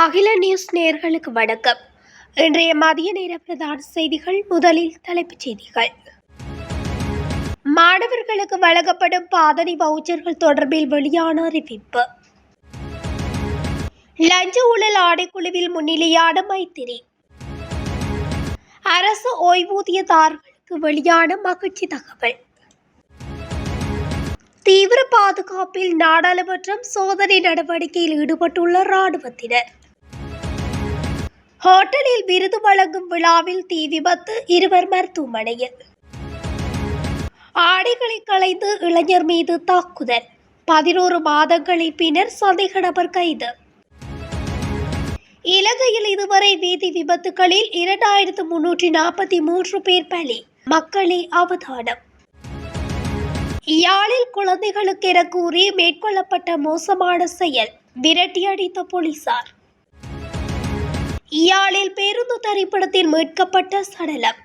அகில நியூஸ் நேர்களுக்கு வணக்கம். இன்றைய மதிய நேர பிரதான செய்திகள் முதலில் தலைப்புச் செய்திகள். மாணவர்களுக்கு வழங்கப்படும் பாதணி வவுச்சர்கள் தொடர்பில் வெளியான அறிவிப்பு. லஞ்ச ஊழல் ஆடைக்குழுவில் முன்னிலையான மைத்திரி. அரசு ஓய்வூதியதாரர்களுக்கு வெளியான மகிழ்ச்சி தகவல். தீவிர பாதுகாப்பில் நாடாளுமன்றம் சோதனை நடவடிக்கையில் ஈடுபட்டுள்ள ராணுவத்தினர் ஹோட்டலில் விருது வழங்கும் விழாவில் தீ விபத்து இருவர் மருத்துவமனையில். ஆடைகளை களைந்து இளைஞர் மீது தாக்குதல். பதினோரு மாதங்களின் பின்னர் சந்தேக நபர் கைது. இலங்கையில் இதுவரை வீதி விபத்துகளில் இரண்டாயிரத்து முன்னூற்றி நாற்பத்தி மூன்று பேர் பலி. மக்களே அவதானம். யாழில் குழந்தைகளுக்கென கூறி மேற்கொள்ளப்பட்ட மோசமான செயல் விரட்டியடித்த போலீசார். இயாழில் பேருந்து திரைப்படத்தில் மீட்கப்பட்ட சடலம்.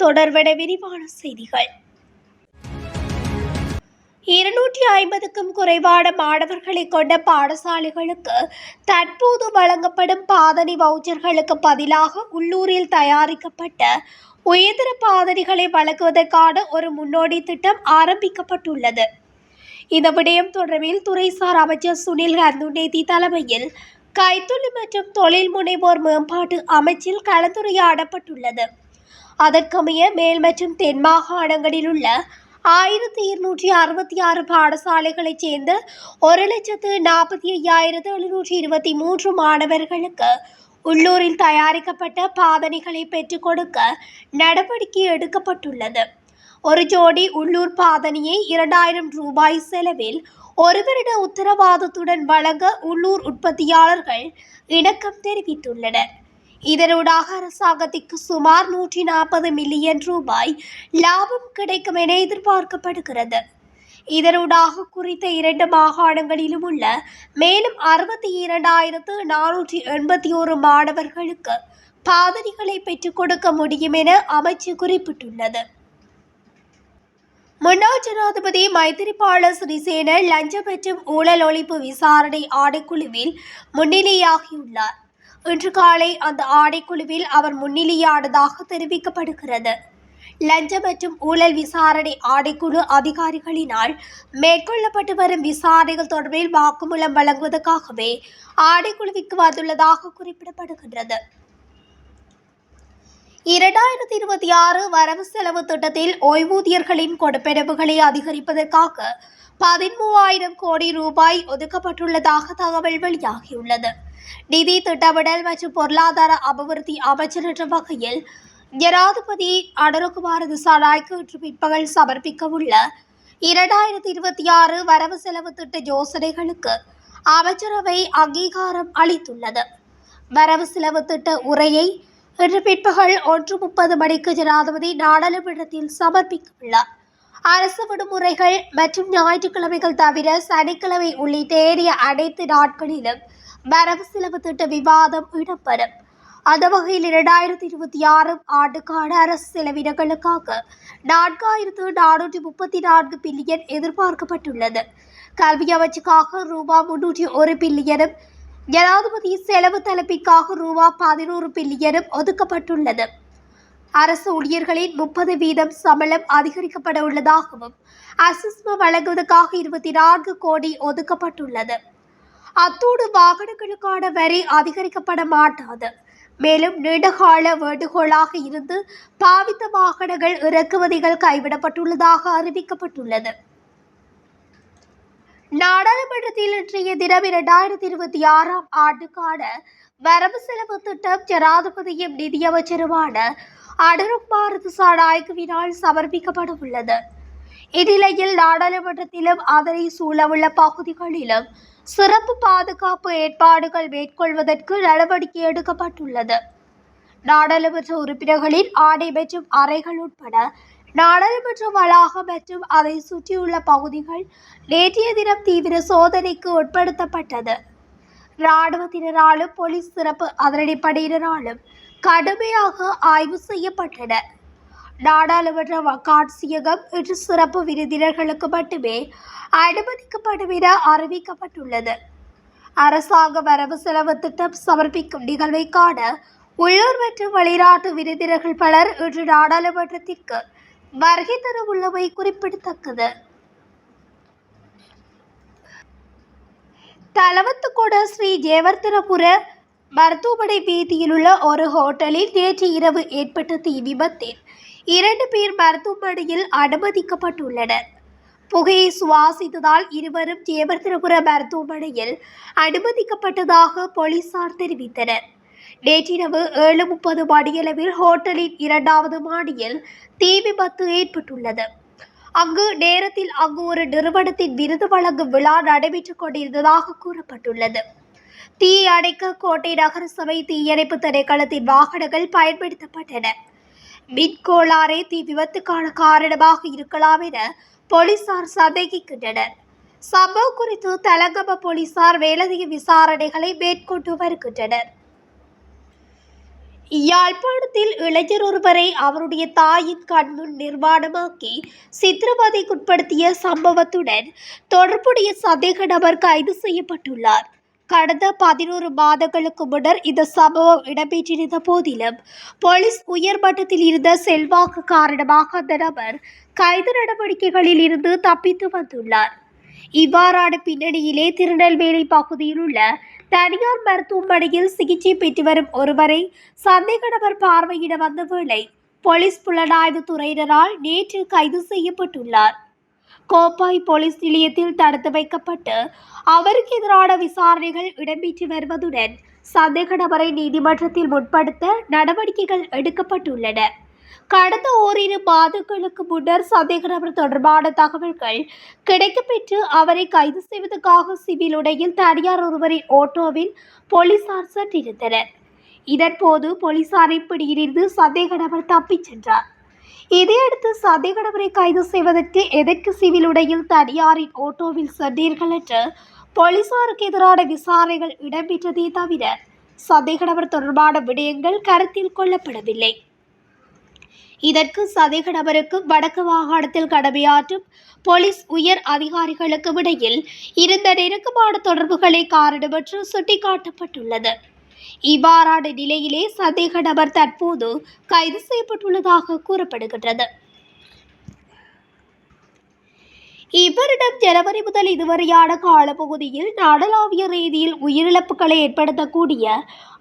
தொடர்பட விரிவான செய்திகள். இருநூற்றி ஐம்பதுக்கும் குறைவான மாணவர்களை கொண்ட பாடசாலைகளுக்கு தற்போது வழங்கப்படும் பாதணி வவுச்சர்களுக்கு பதிலாக உள்ளூரில் தயாரிக்கப்பட்ட உயர்தர பாதணிகளை வழங்குவதற்கான ஒரு முன்னோடி திட்டம் ஆரம்பிக்கப்பட்டுள்ளது. இந்த விடயம் தொடர்பில் துறைசார் அமைச்சர் சுனில் ஹந்துனேதி தலைமையில் கைத்தொழில் மற்றும் தொழில் முனைவோர் மேம்பாட்டு அமைச்சில் கலந்துரையாடப்பட்டுள்ளது. அதற்கமைய மேல் மற்றும் தென் மாகாணங்களில் உள்ள ஆயிரத்தி இருநூற்றி அறுபத்தி ஆறு பாடசாலைகளைச் சேர்ந்த ஒரு லட்சத்து நாற்பத்தி ஐயாயிரத்து எழுநூற்றி இருபத்தி மூன்று மாணவர்களுக்கு உள்ளூரில் தயாரிக்கப்பட்ட பாதனைகளை பெற்றுக் கொடுக்க நடவடிக்கை எடுக்கப்பட்டுள்ளது. ஒரு ஜோடி உள்ளூர் பாதனையை இரண்டாயிரம் ரூபாய் செலவில் ஒரு வருட உத்தரவாதத்துடன் வழங்க உள்ளூர் உற்பத்தியாளர்கள் இணக்கம் தெரிவித்துள்ளனர். இதனூடாக அரசாங்கத்திற்கு சுமார் நூற்றி நாற்பது மில்லியன் ரூபாய் லாபம் கிடைக்கும் என எதிர்பார்க்கப்படுகிறது. இதனூடாக குறித்த இரண்டு மாகாணங்களிலும் உள்ள மேலும் அறுபத்தி இரண்டாயிரத்து நானூற்றி எண்பத்தி ஒரு மாணவர்களுக்கு பாதணிகளை பெற்றுக் கொடுக்க முடியும் என அமைச்சு குறிப்பிட்டுள்ளது. முன்னாள் ஜனாதிபதி மைத்திரிபால சிறிசேன லஞ்சம் மற்றும் ஊழல் ஒழிப்பு விசாரணை ஆடைக்குழுவில் முன்னிலையாகியுள்ளார். இன்று காலை அந்த ஆடைக்குழுவில் அவர் முன்னிலையானதாக தெரிவிக்கப்படுகிறது. லஞ்ச மற்றும் ஊழல் விசாரணை ஆணைக்குழு அதிகாரிகளினால் மேற்கொள்ளப்பட்டு வரும் விசாரணைகள் தொடர்பில் வாக்குமூலம் வழங்குவதற்காகவே ஆணைக்குழுவிற்கு வந்துள்ளதாக குறிப்பிடப்படுகின்றது. இரண்டாயிரத்தி இருபத்தி ஆறு வரவு செலவு திட்டத்தில் ஓய்வூதியர்களின் கொடுப்பெனவுகளை அதிகரிப்பதற்காக பதிமூவாயிரம் கோடி ரூபாய் ஒதுக்கப்பட்டுள்ளதாக தகவல் வெளியாகியுள்ளது. நிதி திட்டமிடல் மற்றும் பொருளாதார அபிவிருத்தி அமைச்சர் என்ற வகையில் ஜனாதிபதி அனுரகுமார திசாநாய்க்கு இன்று பிற்பகல் சமர்ப்பிக்க உள்ள இரண்டாயிரத்தி இருபத்தி ஆறு வரவு செலவு திட்ட யோசனைகளுக்கு அமைச்சரவை அங்கீகாரம் அளித்துள்ளது. வரவு செலவு திட்ட உரையை இன்று பிற்பகல் ஒன்று முப்பது மணிக்கு ஜனாதிபதி நாடாளுமன்றத்தில் சமர்ப்பிக்கவுள்ளார் அரசு விடுமுறைகள் மற்றும் ஞாயிற்றுக்கிழமைகள் தவிர சனிக்கிழமை உள்ளிட்ட ஏறிய அனைத்து நாட்களிலும் வரவு செலவு திட்ட விவாதம் இடம்பெறும். அந்த வகையில் இரண்டாயிரத்தி இருபத்தி ஆறாம் ஆண்டுக்கான அரசு செலவினங்களுக்காக நான்காயிரத்து நானூற்றி முப்பத்தி நான்கு பில்லியன் எதிர்பார்க்கப்பட்டுள்ளது. கல்வி அமைச்சுக்காக ரூபா முன்னூற்றி ஒரு பில்லியனும் ஜனாதிபதி செலவு தலைப்பிற்காக ரூபா பதினோரு பில்லியனும் ஒதுக்கப்பட்டுள்ளது. அரசு ஊழியர்களின் முப்பது வீதம் சம்பளம் அதிகரிக்கப்பட உள்ளதாகவும் அசிஸ்ம வழங்குவதற்காக இருபத்தி நான்கு கோடி ஒதுக்கப்பட்டுள்ளது. அத்தோடு வாகனங்களுக்கான வரி அதிகரிக்கப்பட மாட்டாது. மேலும் நீண்டகால வேண்டுகோளாக இருந்து பாவித்த வாகனங்கள் இறக்குமதிகள் கைவிடப்பட்டுள்ளதாக அறிவிக்கப்பட்டுள்ளது. நாடாளுமன்றத்தில் இன்றைய தினம் இரண்டாயிரத்தி இருபத்தி ஆறாம் ஆண்டுக்கான வரவு செலவு திட்டம் ஜனாதிபதியும் நிதியமைச்சருமான அனுருகுமார் திசாநாயகவினால் சமர்ப்பிக்கப்பட உள்ளது இந்நிலையில் நாடாளுமன்றத்திலும் அதனை சூழவுள்ள பகுதிகளிலும் சிறப்பு பாதுகாப்பு ஏற்பாடுகள் மேற்கொள்வதற்கு நடவடிக்கை எடுக்கப்பட்டுள்ளது. நாடாளுமன்ற உறுப்பினர்களின் ஆடை மற்றும் அறைகள் உட்பட நாடாளுமன்ற வளாகம் மற்றும் அதை சுற்றியுள்ள பகுதிகள் நேற்றைய தினம் தீவிர சோதனைக்கு உட்படுத்தப்பட்டது. இராணுவத்தினராலும் போலீஸ் சிறப்பு அதிரடிப்படையினராலும் கடுமையாக ஆய்வு செய்யப்பட்டன. நாடாளுமன்ற காட்சியகம் இன்று சிறப்பு விருந்தினர்களுக்கு மட்டுமே அனுமதிக்கப்படும் என அறிவிக்கப்பட்டுள்ளது. அரசாங்க வரவு செலவு திட்டம் சமர்ப்பிக்கும் நிகழ்வை காண உள்ளூர் மற்றும் வெளிநாட்டு விருந்தினர்கள் பலர் இன்று நாடாளுமன்றத்திற்கு வருகை தர உள்ளவை குறிப்பிடத்தக்கது. தலவத்துக்கூட ஸ்ரீ ஜெயவர்த்தனபுர மருத்துவமனை வீதியில் உள்ள ஒரு ஹோட்டலில் நேற்று இரவு ஏற்பட்ட தீ விபத்தில் இரண்டு பேர் மருத்துவமனையில் அனுமதிக்கப்பட்டுள்ளனர். புகையை சுவாசித்ததால் இருவரும் ஜெயவர்தனபுர மருத்துவமனையில் அனுமதிக்கப்பட்டதாக போலீசார் தெரிவித்தனர். நேற்றிரவு ஏழு முப்பது மணியளவில் ஹோட்டலின் இரண்டாவது மாடியில் தீ விபத்து ஏற்பட்டுள்ளது. அங்கு நேரத்தில் அங்கு ஒரு நிறுவனத்தின் விருது வழங்கும் விழா நடைபெற்றுக் கொண்டிருந்ததாக கூறப்பட்டுள்ளது. தீ அணைக்க கோட்டை நகர சபை தீயணைப்பு திணைக்களத்தின் வாகனங்கள் பயன்படுத்தப்பட்டன. மின் கோளாறே தீ விபத்துக்கான காரணமாக இருக்கலாம் என போலீசார் சந்தேகிக்கின்றனர். சம்பவம் குறித்து தலங்கம போலீசார் மேலதிக விசாரணைகளை மேற்கொண்டு வருகின்றனர். யாழ்ப்பாணத்தில் இளைஞர் ஒருவரை அவருடைய தாயின் கண்முன் நிர்வாணமாக்கி சித்திரவதைக்குட்படுத்திய சம்பவத்துடன் தொடர்புடைய சந்தேக நபர் கைது செய்யப்பட்டுள்ளார். கடந்த பதினோரு மாதங்களுக்கு முன்னர் இந்த சம்பவம் இடம்பெற்றிருந்த போதிலும் போலீஸ் உயர்மட்டத்தில் இருந்த செல்வாக்கு காரணமாக அந்த நபர் கைது நடவடிக்கைகளில் இருந்து தப்பித்து வந்துள்ளார். இவ்வாறான பின்னணியிலே திருநெல்வேலி பகுதியில் உள்ள தனியார் மருத்துவமனையில் சிகிச்சை பெற்று வரும் ஒருவரை சந்தேக நபர் பார்வையிட வந்த வேளை போலீஸ் புலனாய்வு துறையினரால் நேற்று கைது செய்யப்பட்டுள்ளார். கோப்பாய் போலீஸ் நிலையத்தில் தடுத்து வைக்கப்பட்டு அவருக்கு எதிரான விசாரணைகள் இடம்பெற்று வருவதுடன் சந்தேக நபரை நீதிமன்றத்தில் முற்படுத்த நடவடிக்கைகள் எடுக்கப்பட்டுள்ளன. கடந்த ஓரிரு மாதங்களுக்கு முன்னர் சந்தேக நபர் தொடர்பான தகவல்கள் கிடைக்கப்பெற்று அவரை கைது செய்வதற்காக சிவில் உடையில் தனியார் ஒருவரின் ஓட்டோவில் போலீசார் சென்றிருந்தனர். இதன்போது போலீசாரை பிடியிலிருந்து சந்தேக நபர் தப்பிச் சென்றார். இதையடுத்து சந்தேக நபரை கைது செய்வதற்கு எதற்கு சிவில் உடையில் தனியாரின் ஓட்டோவில் சென்றீர்கள் என்று போலீசாருக்கு எதிரான விசாரணைகள் இடம்பெற்றதே தவிர சந்தேக நபர் தொடர்பான விடயங்கள் கருத்தில் கொள்ளப்படவில்லை. இதற்கு சந்தேக நபருக்கு வடக்கு மாகாணத்தில் கடமையாற்றும் போலீஸ் உயர் அதிகாரிகளுக்கும் இடையில் இருந்த நெருக்கமான தொடர்புகளை காரணம் என்று சுட்டிக்காட்டப்பட்டுள்ளது. இவ்வாறான நிலையிலே சந்தேக நபர் தற்போது கைது செய்யப்பட்டுள்ளதாக கூறப்படுகின்றது. இவரிடம் ஜனவரி முதல் இதுவரையான காலப்பகுதியில் நாடளாவிய ரீதியில் உயிரிழப்புகளை ஏற்படுத்தக்கூடிய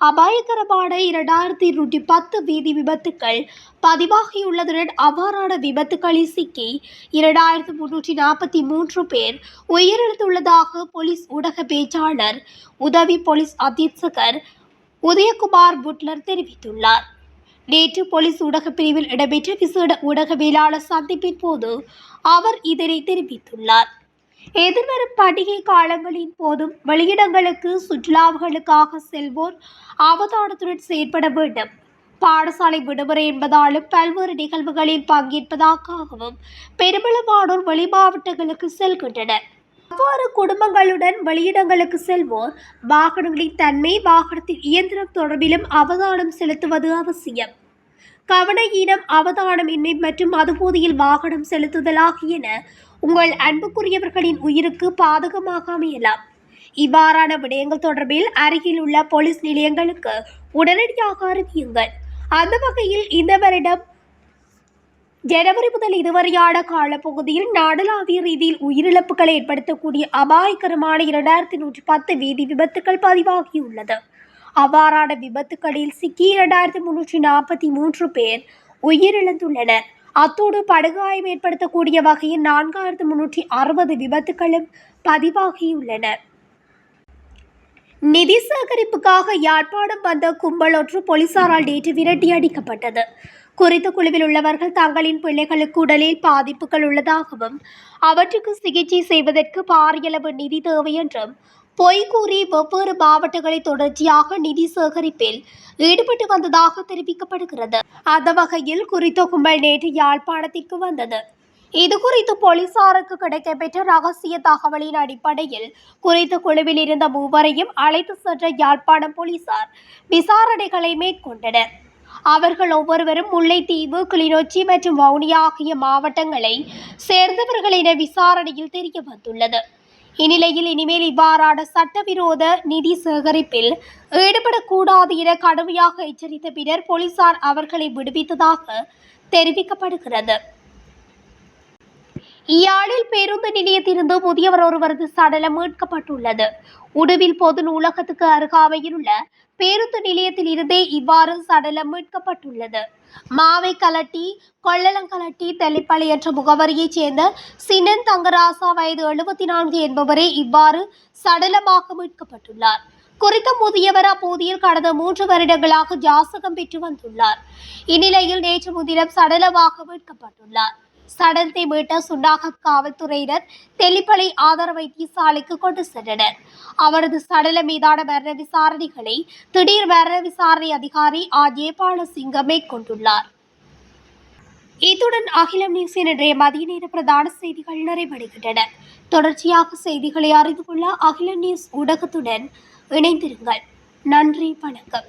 அபாயகரமான இரண்டாயிரத்தி இருநூற்றி பத்து வீதி விபத்துக்கள் பதிவாகியுள்ளதுடன் அவ்வாறான விபத்துக்களில் சிக்கி இரண்டாயிரத்து முன்னூற்றி நாற்பத்தி மூன்று பேர் உயிரிழந்துள்ளதாக போலீஸ் ஊடக பேச்சாளர் உதவி போலீஸ் அத்தீட்சகர் உதயகுமார் புட்லர் தெரிவித்துள்ளார். நேற்று போலீஸ் ஊடகப் பிரிவில் இடம்பெற்ற விசேட ஊடகவியலாளர் சந்திப்பின் போது அவர் இதனை தெரிவித்துள்ளார். எதிர்வரும் பண்டிகை காலங்களின் போதும் வெளியிடங்களுக்கு சுற்றுலாவுகளுக்காக செல்வோர் அவதானத்துடன் செயற்பட வேண்டும். பாடசாலை விடுமுறை என்பதாலும் பல்வேறு நிகழ்வுகளில் பங்கேற்பதற்காகவும் பெருமளவானோர் வெளி மாவட்டங்களுக்கு செல்கின்றனர். அவ்வாறு குடும்பங்களுடன் வெளியிடங்களுக்கு செல்வோர் வாகனங்களின் தன்மை வாகனத்தின் இயந்திரம் தொடர்பிலும் அவதானம் செலுத்துவது அவசியம். கவன ஈனம் அவதானமின்மை மற்றும் மதுபோதையில் வாகனம் செலுத்துதல் ஆகியன உங்கள் அன்புக்குரியவர்களின் உயிருக்கு பாதகமாக அமையலாம். இவ்வாறான விடயங்கள் தொடர்பில் அருகில் உள்ள போலீஸ் நிலையங்களுக்கு உடனடியாக அறிவியுங்கள் அந்த வகையில் இந்த வருடம் ஜனவரி முதல் இதுவரையான காலப்பகுதியில் நாடளாவிய ரீதியில் உயிரிழப்புகளை ஏற்படுத்தக்கூடிய அபாயகரமான இரண்டாயிரத்தி நூற்றி பத்து வீதி விபத்துக்கள் பதிவாகியுள்ளது. அவ்வாறான விபத்துக்களில் சிக்கி இரண்டாயிரத்தி முன்னூற்றி நாற்பத்தி மூன்று பேர் உயிரிழந்துள்ளனர். அத்தோடு படுகாயம் ஏற்படுத்தக்கூடிய வகையில் நான்காயிரத்து முன்னூற்றி அறுபது விபத்துக்களும் பதிவாகியுள்ளன. நிதி சேகரிப்புக்காக யாழ்ப்பாணம் வந்த கும்பலொன்று போலீசாரால் நேற்று விரட்டி அடிக்கப்பட்டது. குறித்த குழுவில் உள்ளவர்கள் தங்களின் பிள்ளைகளுக்கு உடலில் பாதிப்புகள் உள்ளதாகவும் அவற்றுக்கு சிகிச்சை செய்வதற்கு பாரியளவு நிதி தேவை என்றும் பொய் கூறி வெவ்வேறு மாவட்டங்களை தொடர்ச்சியாக நிதி சேகரிப்பில் ஈடுபட்டு வந்ததாக தெரிவிக்கப்படுகிறது. அந்த வகையில் குறித்த கும்பல் நேற்று யாழ்ப்பாணத்திற்கு வந்தது. இது குறித்து போலீசாருக்கு கிடைக்கப்பெற்ற ரகசிய தகவலின் அடிப்படையில் குறித்த குழுவில் இருந்த மூவரையும் அழைத்து சென்ற யாழ்ப்பாணம் போலீசார் விசாரணைகளை மேற்கொண்டனர். அவர்கள் ஒவ்வொருவரும் முல்லைத்தீவு கிளிநொச்சி மற்றும் வவுனியா ஆகிய மாவட்டங்களை சேர்ந்தவர்கள் என விசாரணையில் தெரிய வந்துள்ளது. இந்நிலையில் இனிமேல் இவ்வாறான சட்டவிரோத நிதி சேகரிப்பில் ஈடுபடக்கூடாது என கடுமையாக எச்சரித்த பின்னர் போலீசார் அவர்களை விடுவித்ததாக தெரிவிக்கப்படுகிறது. யாழில் பேருந்து நிலையத்திலிருந்து முதியவர் ஒருவரது சடலம் மீட்கப்பட்டுள்ளது. உடுவில் பொது நூலகத்துக்கு அருகாமையில் உள்ள பேருந்து நிலையத்தில் இருந்தே இவ்வாறு சடலம் மீட்கப்பட்டுள்ளது. மாவை கலட்டி கொள்ளலங்கலட்டி தெல்லிப்பளை என்ற முகவரியைச் சேர்ந்த சினன் தங்கராசா வயது எழுபத்தி நான்கு என்பவரே இவ்வாறு சடலமாக மீட்கப்பட்டுள்ளார். குறித்த முதியவர் அப்போதியில் கடந்த மூன்று வருடங்களாக ஜாசகம் பெற்று வந்துள்ளார். இந்நிலையில் நேற்று முதினம் சடலமாக மீட்கப்பட்டுள்ளார். சடலத்தை மீட்ட சுண்டாக காவல்துறையினர் தெளிப்பளை ஆதார வைத்தியசாலைக்கு கொண்டு சென்றனர். அவரது சடல மீதான மரண விசாரணைகளை திடீர் மரண விசாரணை அதிகாரி ஆர் சிங்கமே மேற்கொண்டுள்ளார். இத்துடன் அகிலம் நியூஸின் இன்றைய மதிய நேர பிரதான செய்திகள் நிறைவடைகின்றன. தொடர்ச்சியாக செய்திகளை அறிந்து கொள்ள அகிலம் நியூஸ் ஊடகத்துடன் இணைந்திருங்கள். நன்றி வணக்கம்.